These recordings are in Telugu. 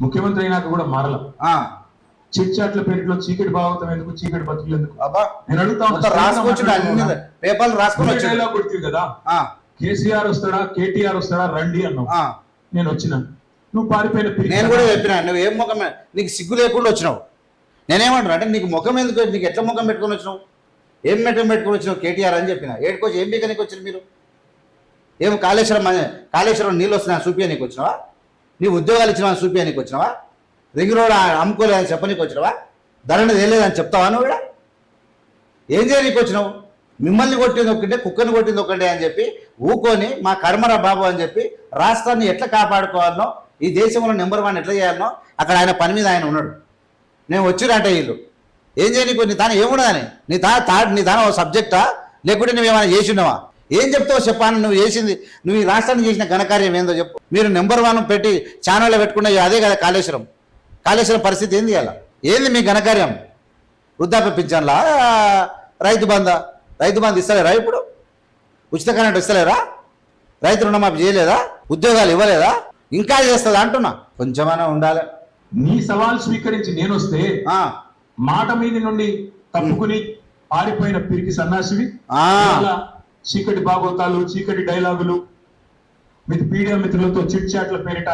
ముఖ్యమంత్రి అయినాక కూడా మారల. ఆ, చిట్చాట్ల పేరులో చీకటి భాగవతం ఎందుకు చీకటి బతుకులు ఎందుకు? అబ్బా నేను అడుగుతా పేపర్లు రాసుకొని డైలాగ్ కొడుతుంది కదా? కేసీఆర్ వస్తాడా కేటీఆర్ వస్తాడా రండి అన్నావు. నేను వచ్చిన నువ్వు పారిపోయిన నేను కూడా చెప్పిన నువ్వు ఏం ముఖం నీకు సిగ్గు లేకుండా వచ్చినావు. నేనేమంటున్నా అంటే నీకు ముఖం ఎందుకు నీకు ఎట్లా ముఖం పెట్టుకొని వచ్చినావు? ఏం మెట్టం పెట్టుకొని వచ్చినావు కేటీఆర్ అని చెప్పిన? ఏడుకోవచ్చు ఏం బీకనికి వచ్చారు మీరు? ఏం కాళేశ్వరం కాళేశ్వరం నీళ్ళు వస్తున్నా చూపియానికి వచ్చినావా? నీ ఉద్యోగాలు ఇచ్చినా చూపియానికి వచ్చినావా? రింగ్ రోడ్ అమ్ముకోలేదని చెప్పనీకి వచ్చినావా? ధరని తేలేదని చెప్తావా నువ్వు కూడా ఏం చేయనీకి వచ్చినావు? మిమ్మల్ని కొట్టింది ఒకటే కుక్కని కొట్టింది ఒకటే అని చెప్పి ఊకొని మా కర్మరా బాబు అని చెప్పి రాష్ట్రాన్ని ఎట్లా కాపాడుకోవాలనో ఈ దేశంలో నెంబర్ వన్ ఎట్లా చేయాలనో అక్కడ ఆయన పని మీద ఆయన ఉన్నాడు. నేను వచ్చిరంటే వీళ్ళు. ఏం చేయనీకు నీ తాను ఏమున్నదని నీ తా తా నీ తాను ఓ సబ్జెక్టా లేకుంటే నువ్వు ఏమైనా చేసినావా ఏం చెప్తావు చెప్పాను నువ్వు చేసింది నువ్వు ఈ రాష్ట్రానికి చేసిన ఘనకార్యం ఏందో చెప్పు. మీరు నెంబర్ వన్ పెట్టి ఛానల్లో పెట్టుకున్న అదే కదా కాళేశ్వరం. కాళేశ్వరం పరిస్థితి ఏంది అలా ఏంది మీ ఘనకార్యం? వృద్ధాప్య పింఛన్లా? రైతు బంధ? రైతు బంధు ఇస్తలేరా ఇప్పుడు? ఉచిత కరెంట్ ఇస్తలేరా? రైతు రుణమాఫీ చేయలేదా? ఉద్యోగాలు ఇవ్వలేదా? ఇంకా చేస్తుందా అంటున్నా. కొంచెమైనా ఉండాలి. నీ సవాల్ స్వీకరించి నేను వస్తే ఆ, మాట మీద నుండి తప్పుకుని పారిపోయిన పిరికి సన్నాసివి. చీకటి భాగవతాలు చీకటి డైలాగులు మిత్ మీడియా మిత్రులతో చిట్ చాట్ల పేరిట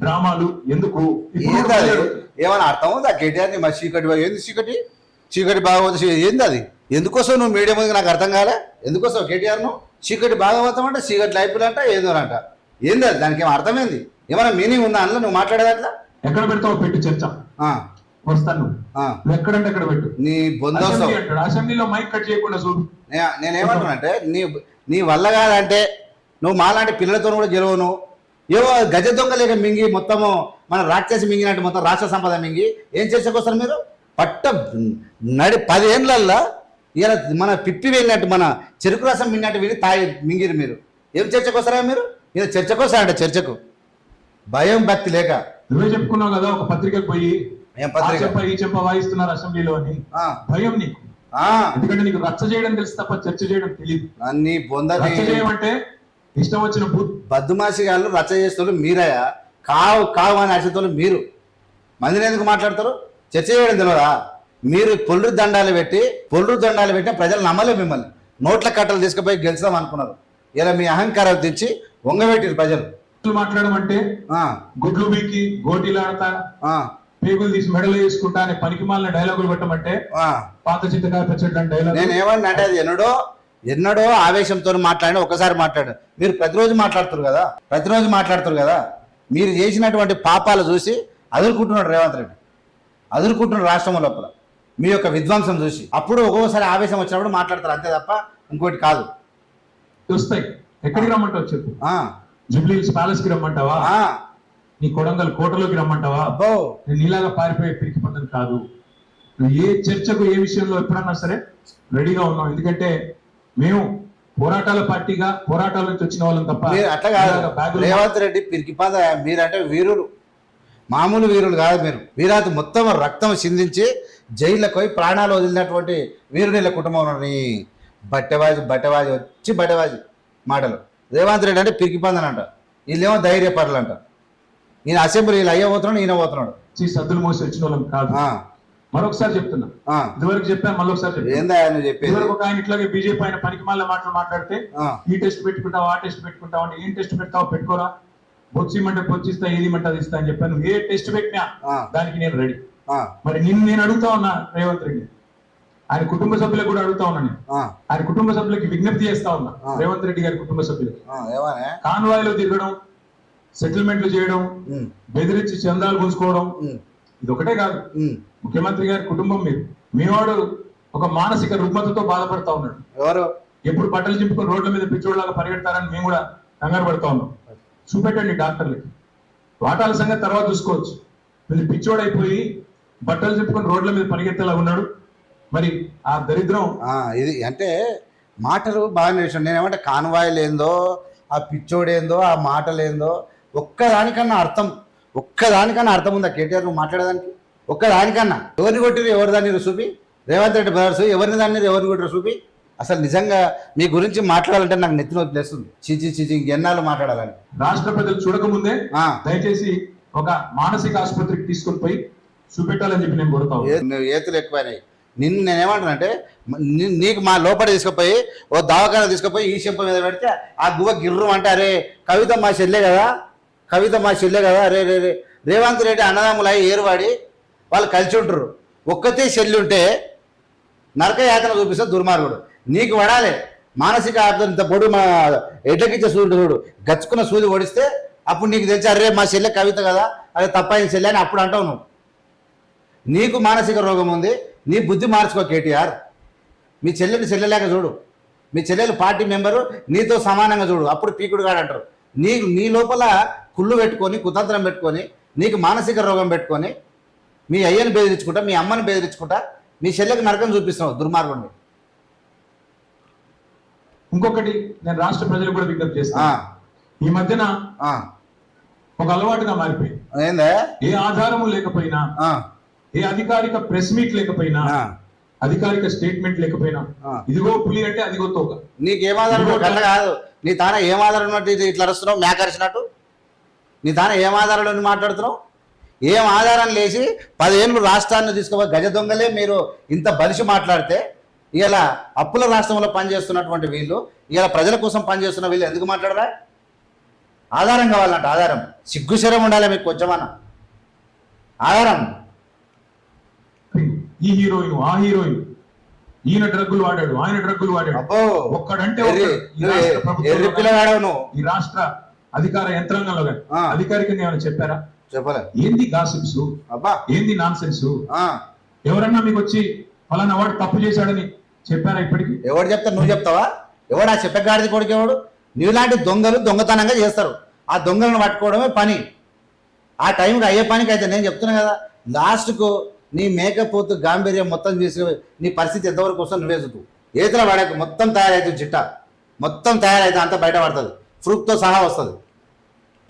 డ్రామాలు. ఎందుకు. ఏమైనా అర్థం ఉందా? కేటీఆర్ని మా చీకటి ఏంది చీకటి? చీకటి భాగవతం ఏంది అది? ఎందుకోసం నువ్వు మీడియా ముందుకు నాకు అర్థం కాలే? ఎందుకోసం కేటీఆర్ను చీకటి భాగవతం అంటే చీకటి లైఫ్ అంట ఏదో అంట. ఏంది అది? దానికి ఏం అర్థమైంది ఏమైనా మీనింగ్ ఉందా అందులో? నువ్వు మాట్లాడేదాంట్లో? ఎక్కడ పెడతావు పెట్టు చర్చ. వస్తాను. ఎక్కడంటే అక్కడ పెట్టు. నీ అంటాడు. అసెంబ్లీలో మైక్ కట్ చేయకుండా చూడు. నేనేమంటున్నానంటే నీ నీ వల్ల కాదంటే నువ్వు మాలాంటి పిల్లలతో కూడా గెలవను. ఏవో గజ దొంగ లేక మింగి మొత్తము మన రాక్షసి మింగినట్టు మొత్తం రాష్ట్ర సంపద మింగి ఏం చేసేకొస్తారు మీరు? పట్ట నడి పదేళ్ళల్లో ఇలా మన పిప్పి వెళ్ళినట్టు మన చెరుకు రసం మింగినట్టు విని తాగి మింగిరు మీరు. ఏం చర్చకు వస్తారా మీరు? మీరు చర్చకు వస్తారంట చర్చకు. భయం భక్తి లేక. నువ్వే చెప్పుకున్నావు కదా ఒక పత్రికకు పోయి చెప్ప ఈ చెప్ప వాయిస్తున్నారు అసెంబ్లీలో అని ఆ, భయం నీకు. ఎందుకంటే నీకు రచ్చ చేయడం తెలుసు తప్ప చర్చ చేయడం తెలియదు అన్ని రచ్చ చేయమంటే ఇష్టం వచ్చిన బద్దుమాసి గారు రచ్చ చేస్తున్న మీరయ్యా. కావు కావు అని అరిచేతోళ్ళు మీరు. మందిని ఎందుకు మాట్లాడతారు? చర్చ చేయడం తెలియదా మీరు పొల్లు దండాలు పెట్టి పొల్లు దండాలు పెట్టి ప్రజలు నమ్మలేదు మిమ్మల్ని. నోట్ల కట్టలు తీసుకుపోయి గెలుస్తాం అనుకున్నారు. ఇలా మీ అహంకారం తెచ్చి వంగబెట్టిరు ప్రజలు. మాట్లాడమంటే ఆ, గుడ్లు బీకి గోటీలు ఆడతా ఆ, పేగులు తీసి మెడలో వేసుకుంటా అని పనికి మాలిన డైలాగులు పెట్టమంటే ఆ. పాత చింతకాయ పచ్చడి డైలాగ్ నేను ఏమన్నా అంటే అది ఎన్నడో ఎన్నడో ఆవేశంతో మాట్లాడి ఒకసారి మాట్లాడు. మీరు ప్రతిరోజు మాట్లాడుతారు కదా? ప్రతిరోజు మాట్లాడుతారు కదా? మీరు చేసినటువంటి పాపాలు చూసి అదురుకుంటున్నాడు రేవంత్ రెడ్డి. అదురుకుంటున్నాడు రాష్ట్రం లోపల. మీ యొక్క విధ్వంసం చూసి. అప్పుడు ఒక్కొక్కసారి ఆవేశం వచ్చినప్పుడు మాట్లాడతారు అంతే తప్ప ఇంకోటి కాదు. వస్తాయి. ఎక్కడికి రమ్మంటావు చెప్పు? ఆ, జూబ్లీహిల్స్ ప్యాలెస్కి రమ్మంటావా నీ కొడంగల్ కోటలోకి రమ్మంటావా? అబ్బో. నేను నీలాగా పారిపోయే పిరికి పద్ధతి కాదు. నువ్వు ఏ చర్చకు ఏ విషయంలో ఎప్పుడన్నా సరే రెడీగా ఉన్నాం ఎందుకంటే మేము పోరాటాల పార్టీగా పోరాటాల నుంచి వచ్చిన వాళ్ళం తప్ప అట్లా కాదు. ఇలాగ రేవంత్ రెడ్డి పిరికిపాద మీరంటే వీరులు. మామూలు వీరులు కాదు మీరు. వీరాతి మొత్తం రక్తం చిందించి జైళ్ళకు పోయి ప్రాణాలు వదిలినటువంటి వీరునిల కుటుంబం నీ బట్టెవాజి బట్టెవాజి వచ్చి బట్టెవాజి మాటలు. రేవంత్ రెడ్డి అంటే పిరికిపందని అంట. వీళ్ళేమో ధైర్యపరులు అంట. ఈయన అసెంబ్లీ వీళ్ళు అయ్యే పోతున్నాడు ఈయన పోతున్నాడు. సద్దులు మోసి వచ్చిన వాళ్ళం కాదు మరొకసారి చెప్తున్నా. ఇదివరకు చెప్పాను మళ్ళీ ఒకసారి ఏందా చెప్పేది? ఒక ఆయన ఇట్లాగే బీజేపీ ఆయన పనికి మాల మాటలు మాట్లాడితే ఈ టెస్ట్ పెట్టుకుంటావు ఆ టెస్ట్ పెట్టుకుంటావు అంటే ఏం టెస్ట్ పెడతావు పెట్టుకోరా. బొచ్చిమంటే బొచ్చిస్తా ఏది మంటే అది ఇస్తా అని చెప్పాను. ఏ టెస్ట్ పెట్టినా. దానికి నేను రెడీ. మరి నిన్ను నేను అడుగుతా ఉన్నా రేవంత్ రెడ్డి ఆయన కుటుంబ సభ్యులకు కూడా అడుగుతా ఉన్నా నేను. ఆ, ఆయన కుటుంబ సభ్యులకి విజ్ఞప్తి చేస్తా ఉన్నా. రేవంత్ రెడ్డి గారి కుటుంబ సభ్యులకి. కాన్వాయ్లో తిరగడం సెటిల్మెంట్లు చేయడం బెదిరించి చందాలు గుంజుకోవడం ఉమ్, ఇది ఒకటే కాదు. ముఖ్యమంత్రి గారి కుటుంబం మీరు. మీవాడు ఒక మానసిక రుగ్మతతో బాధపడతా ఉన్నాడు. ఎవరు? ఎప్పుడు బట్టలు చింపుకొని రోడ్ల మీద పిచ్చోళ్ళలాగా పరిగెడతారని మేము కూడా కంగారు పడతా ఉన్నాం. చూపెట్టండి డాక్టర్లకి. వాటాల సంగతి తర్వాత చూసుకోవచ్చు. వీళ్ళు పిచ్చోడైపోయి బట్టలు చింపుకొని రోడ్ల మీద పరిగెత్తేలా ఉన్నాడు. మరి ఆ దరిద్రం ఇది అంటే మాటలు బాగా నేను ఏమంటే కాన్వాయిలు ఏందో ఆ పిచ్చోడేందో ఆ మాటలేందో ఒక్కదానికన్నా అర్థం ఒక్కదానికన్నా అర్థం ఉందా కేటీఆర్ నువ్వు మాట్లాడేదానికి? ఒక్కదానికన్నా. ఎవరిని కొట్టిరు ఎవరి దాన్ని చూపి రేవంత్ రెడ్డి బ్రదర్స్ ఎవరిని దాన్ని ఎవరిని కొట్టిరు చూపి అసలు నిజంగా మీ గురించి మాట్లాడాలంటే నాకు నెత్తిన వదిలేస్తుంది చీచి చీచి ఇంకెన్నాళ్ళు మాట్లాడాలని? రాష్ట్ర ప్రజలు చూడకముందే దయచేసి ఒక మానసిక ఆసుపత్రికి తీసుకొని పోయి చూపెట్టాలని చెప్పి నేను కోరుతా ఉన్నాను. ఏ- నువ్వు ఏతులు ఎక్కువైనాయి. నిన్ను నేనేమంటానంటే నీకు మా లోపల తీసుకుపోయి ఓ దవాఖాన తీసుకుపోయి ఈ చెంప మీద పెడితే ఆ గువ్వ గిర్రం అంటే అరే కవిత మా చెల్లె కదా కవిత మా చెల్లె కదా రే రే రే. రేవంత్ రెడ్డి అన్నదమ్ములు అయి ఏరువాడి వాళ్ళు కలిసి ఉంటారు ఒక్కతే చెల్లి ఉంటే నరకయాతన చూపిస్తే దుర్మార్గుడు. నీకు పడాలి. మానసిక ఆర్థం ఇంత పొడు మా ఎడ్లకిచ్చే సూర్యుడు చూడు. గచ్చుకున్న సూది ఓడిస్తే అప్పుడు నీకు తెలిసి అరే మా చెల్లె కవిత కదా అదే తప్పైన చెల్లె అని అప్పుడు అంటావు నువ్వు. నీకు మానసిక రోగం ఉంది నీ బుద్ధి మార్చుకో కేటీఆర్. మీ చెల్లెని చెల్లెలేక చూడు. మీ చెల్లెలు పార్టీ మెంబరు నీతో సమానంగా చూడు. అప్పుడు పీకుడు కాడు అంటారు. నీ నీ లోపల కుళ్ళు పెట్టుకొని కుతంత్రం పెట్టుకొని నీకు మానసిక రోగం పెట్టుకొని మీ అయ్యని బెదిరించుకుంటా మీ అమ్మని బెదిరించుకుంటా మీ చెల్లెకి నరకం చూపిస్తున్నావు దుర్మార్గుడిని ఇంకొకటి నేను రాష్ట్ర ప్రజలకు కూడా విజ్ఞప్తి ఆ, చేస్తాను ఈ మధ్యన ఆ. ఒక అలవాటుగా మారిపోయింది. ఏ ఆధారము లేకపోయినా ఆ, ఏ అధికారిక ప్రెస్ మీట్ లేకపోయినా. అధికారిక స్టేట్మెంట్ లేకపోయినా. ఇదిగో పులి అంటే అదిగో తోక. నీకు ఏం ఆధారం? ఉన్నట్టు కళ్ళ కాదు. నీ తాన ఏం ఆధారం ఉన్నట్టు ఇది ఇట్లా అరుస్తున్నావు? మేకరిచినట్టు నీ తాన ఏం ఆధారంలో నువ్వు మాట్లాడుతున్నావు? ఏం ఆధారం లేచి పదేళ్ళు రాష్ట్రాన్ని తీసుకుపోయి గజ దొంగలే మీరు ఇంత బలిసి మాట్లాడితే ఇలా అప్పుల రాష్ట్రంలో పనిచేస్తున్నటువంటి వీళ్ళు ఇలా ప్రజల కోసం పనిచేస్తున్న వీళ్ళు ఎందుకు మాట్లాడరా? ఆధారం కావాలంట ఆధారం. సిగ్గుశరం ఉండాలి మీకు కొంచెమన్నా. ఆధారం. ఈ హీరోయిన్ ఆ హీరోయిన్. ఈయన డ్రగ్గులు వాడాడు ఆయన డ్రగ్గులు వాడాడు. ఒక్కడంటే. ఈ రాష్ట్ర అధికార యంత్రాంగంలో కానీ. అధికారికంగా ఏమైనా చెప్పారా? చెప్పలే. ఏంది గాసిప్స్ అబ్బా. ఏంది నాన్ సెన్స్. ఎవరన్నా మీకు వచ్చి ఫలానా వాడు తప్పు చేశాడని చెప్పారా ఇప్పటికి? ఎవడు చెప్తా నువ్వు చెప్తావా? ఎవడు ఆ చెప్పగాడిది కొడుకు ఎవడు? నీలాంటి దొంగలు దొంగతనంగా చేస్తారు. ఆ దొంగలను పట్టుకోవడమే పని. ఆ టైంకి అయ్యే పనికి అయితే నేను చెప్తున్నా కదా లాస్ట్కు నీ మేకపోతు గాంభీర్యం మొత్తం చేసి నీ పరిస్థితి ఎంతవరకు వస్తుంది నువ్వే చూడు ఏతల పడక మొత్తం తయారవుతుంది చిట్ట. మొత్తం తయారైతే అంత బయట పడుతుంది ఫ్రూట్తో సహా వస్తుంది.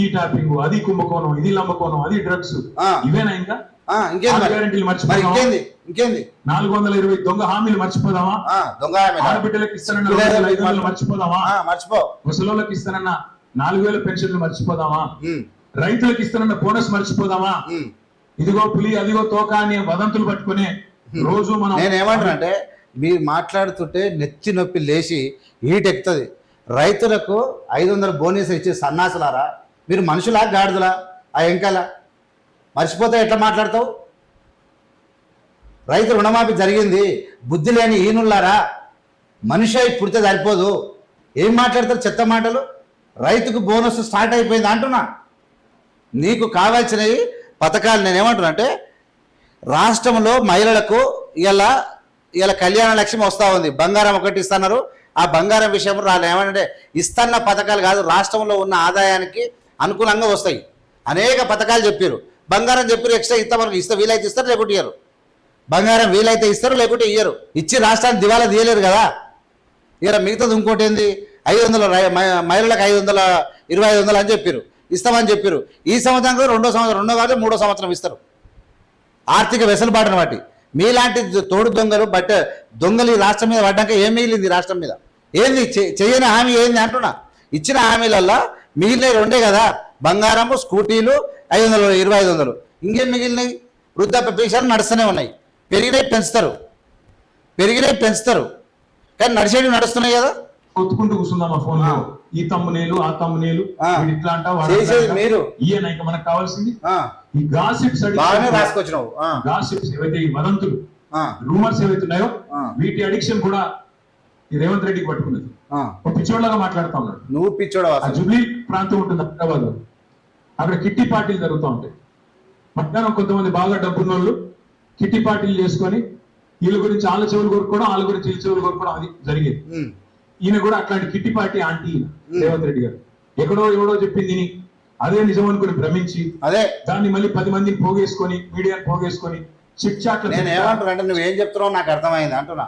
ఈ ట్యాపింగ్ అది కుంభకోణం ఇది లంబకోణం అది డ్రగ్స్. ఇవేనా ఇంకా? గ్యారెంటీలు మరి? మర్చిపోదామా? ఇంకేంది? నాలుగు వందల ఇరవై దొంగ హామీలు మర్చిపోదామా? దొంగ. ఆడబిడ్డలకు ఇస్తానన్న ఐదు వందలు మర్చిపోదామా? మర్చిపో. ముసలోళ్ళకి ఇస్తానన్న నాలుగు వేల పెన్షన్లు మర్చిపోదామా? రైతులకు ఇస్తానన్న బోనస్ మర్చిపోదామా. ఇదిగో పులి అదిగో తోక అని వదంతులు పట్టుకుని రోజు మనం నేను ఏమంటానంటే మీరు మాట్లాడుతుంటే నెత్తి నొప్పి లేచి హీట్ ఎక్కుతుంది. రైతులకు ఐదు వందల బోనస్ ఇచ్చే సన్నాసులారా మీరు మనుషులా గాడిదలా ఆ ఎంకల? మర్చిపోతే ఎట్లా మాట్లాడతావు? రైతు రుణమాఫీ జరిగింది బుద్ధి లేని ఈనుల్లారా మనిషి అయి పుడితే సరిపోదు. ఏం మాట్లాడతారు చెత్త మాటలు? రైతుకు బోనస్ స్టార్ట్ అయిపోయింది అంటున్నా. నీకు కావాల్సినవి పథకాలు నేను ఏమంటున్నా అంటే రాష్ట్రంలో మహిళలకు ఇలా ఇలా కళ్యాణ లక్ష్యం వస్తూ ఉంది. బంగారం ఒకటి ఇస్తున్నారు. ఆ బంగారం విషయం రాలే. ఏమంటే ఇస్తున్న పథకాలు కాదు రాష్ట్రంలో ఉన్న ఆదాయానికి అనుకూలంగా వస్తాయి. అనేక పథకాలు చెప్పారు. బంగారం చెప్పారు ఎక్స్ట్రా ఇస్తా మనకు ఇస్తే వీలైతే ఇస్తారు లేకుంటే ఇయ్యరు. బంగారం వీలైతే ఇస్తారు లేకుంటే ఇయ్యరు. ఇచ్చి రాష్ట్రాన్ని దివాలా తీయలేరు కదా. ఇక మిగతాది ఇంకోటి ఏంది? ఐదు వందల మహిళలకు ఐదు వందల ఇరవై ఐదు వందలు అని చెప్పారు. ఇస్తామని చెప్పారు. ఈ సంవత్సరం కూడా రెండో సంవత్సరం రెండో కాదు మూడో సంవత్సరం ఇస్తారు. ఆర్థిక వెసలుబాటును వాటి మీలాంటి తోడు దొంగలు బట్ట దొంగలు ఈ రాష్ట్రం మీద పడ్డాక ఏం మిగిలింది రాష్ట్రం మీద? ఏంది చె- చెయ్యని హామీ ఏంది అంటున్నా? ఇచ్చిన హామీలల్లో మిగిలినవి రెండే కదా. బంగారము స్కూటీలు ఐదు వందలు ఇరవై ఐదు వందలు. ఇంకేం మిగిలినాయి వృద్ధాప్య పెన్షన్లు నడుస్తూనే ఉన్నాయి. పెరిగినాయి పెంచుతారు. పెరిగినాయి పెంచుతారు. కానీ నడిచేవి నడుస్తున్నాయి కదా. కొట్టుకుంటూ కూర్చుందామా ఫోన్లో. ఈ తమ్మునేలు ఆ తమ్మునేలు ఇట్లా చేసేది. మీరు. ఈయన ఇంకా మనకు కావాల్సింది? ఈ గాసిప్స్ బాగానే రాసుకొచ్చినావు. గాసిప్స్ ఏవైతే ఈ వదంతులు ఆ, రూమర్స్ ఏవైతే ఉన్నాయో. వీటి అడిక్షన్ కూడా ఈ రేవంత్ రెడ్డికి పట్టుకున్నది. పిచ్చోళ్ళగా మాట్లాడుతా ఉన్నాడు. నువ్వు పిచ్చోడవు అసలు? జుబ్లీ ప్రాంతం ఉంటుంది హైదరాబాద్. లో అక్కడ కిట్టి పార్టీలు జరుగుతూ ఉంటాయి. మధ్యాహ్నం కొంతమంది బాగా డబ్బున్న వాళ్ళు కిట్టి పార్టీలు చేసుకొని వీళ్ళ గురించి వాళ్ళ చెవులు కోరుకోవడం వాళ్ళ గురించి వీళ్ళ చెవులు కోరుకోవడం అది జరిగేది. ఈయన కూడా అట్లాంటి kitty party aunty Revanth Reddy గారు. ఎక్కడో ఎవడో చెప్పింది అదే నిజం అనుకుని భ్రమించి అదే. దాన్ని మళ్ళీ పది మందిని పోగేసుకొని మీడియాని పోగేసుకొని చిట్ చాట్లు నేను ఏమంటున్నా అంటే నువ్వు ఏం చెప్తున్నావు నాకు అర్థమైంది అంటున్నా.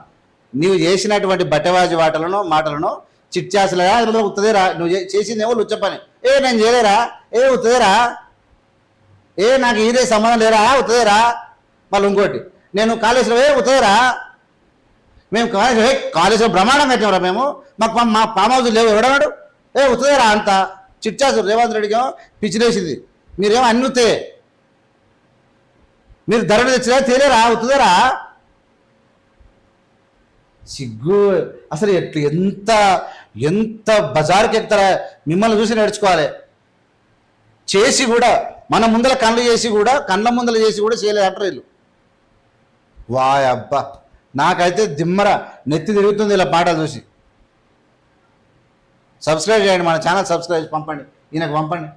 నీవు చేసినటువంటి బట్టవాజు వాటలను మాటలను చిట్చాసలుగా అందులో ఉత్తదేరా. నువ్వు చేసిందేమో లుచ్చ పని. ఏ నేను చేయలేరా? ఏ ఉత్తదేరా? ఏ నాకు ఇదే సంబంధం లేరా? ఉత్తదేరా? మళ్ళీ ఇంకోటి. నేను కాలేజీలో ఏ ఉత్తదేరా? మేము కాళేశ్వరం ఏ కాలేజీలో బ్రహ్మాండం కట్టామరా మేము. మాకు మా- మా ఫామ్ హౌస్ లేవు ఎవడన్నాడు? ఏ ఉత్తదేరా అంత? చిట్చాసు రేవంత్ రెడ్డికి పిచ్చిలేసింది. మీరేమో అన్నుతే మీరు ధరలు తెచ్చినా తేలేరా అవుతుందరా సిగ్గు. అసలు ఎట్లు ఎంత ఎంత బజార్కి ఎక్కుతారా? మిమ్మల్ని చూసి నడుచుకోవాలి చేసి కూడా మన ముందర కళ్ళు చేసి కూడా కళ్ళ ముందర చేసి కూడా చేయలేదు అంటారు వీళ్ళు. వాయ్ అబ్బా. నాకైతే దిమ్మర. నెత్తి తిరుగుతుంది ఇలా పాటలు చూసి. సబ్స్క్రైబ్ చేయండి మన ఛానల్ సబ్స్క్రైబ్ పంపండి. ఈయనకు పంపండి.